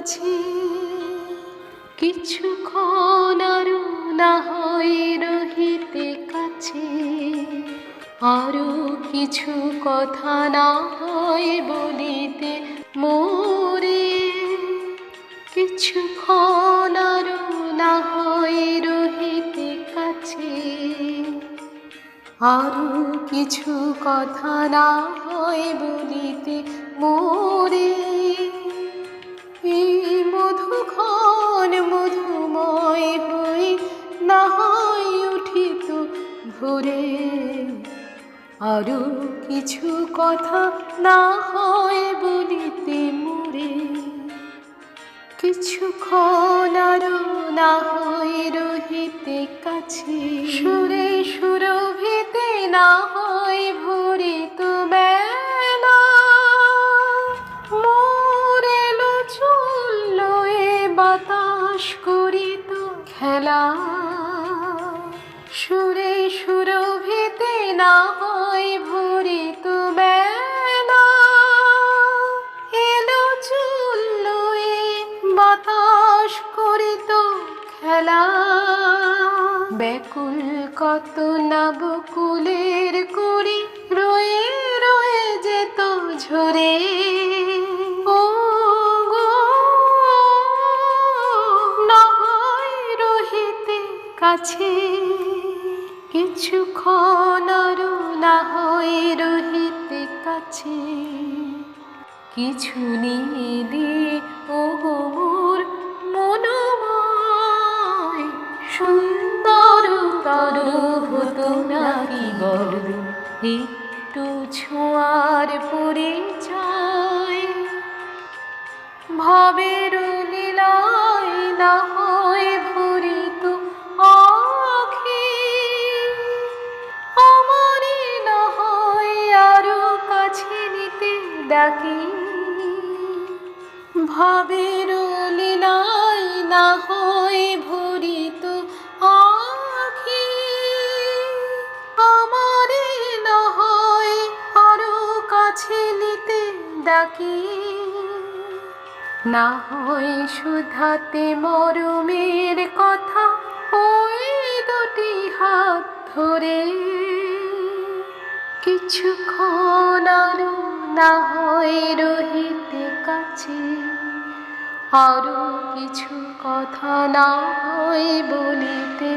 মাঝে কিছুক্ষণ আরও না হয় রহিতে কাছে। আরও কিছু কথা না হয় বলিতে মোরে। কিছুক্ষণ আরও না হয় রহিতে কাছে। আরও কিছু কথা না হয় বলিতে মোরে। ভোরে আরও কিছু কথা না হয় বলিতে মোরে। কিছুক্ষণ আরও না হয় রহিতে কাছে। সুরে সুরভিতে না হয় ভরে তো বেলা। মোর এলো চলল এ বাতাস খেলা। সুরে না হয় ভরে তো বেলা এলো চলল এ বাতাস করিত খেলা। ব্যাকুল কত নবকুলের করি রয়ে রয়ে যেত ঝরে। ও গো, না রহিতে কাছে। কিছুক্ষণ না হয় রহিতে কাছে। কিছু নিলে ও মোর মনোময়, সুন্দর তরু হতো নাকি বল? একটু ছোঁয়ার পরিচয়, ভাবের ডাকি, ভাবের লীলায় না হয় ভরিত আখি। আমারই না হয় আরও কাছে নিতে ডাকি। না হয় শুধাতে মরমের কথা ওই দুটি হাত ধরে। কিছুক্ষণ আরও না হয় রহিতে কাছে আরও কিছু কথা না হয় বলিতে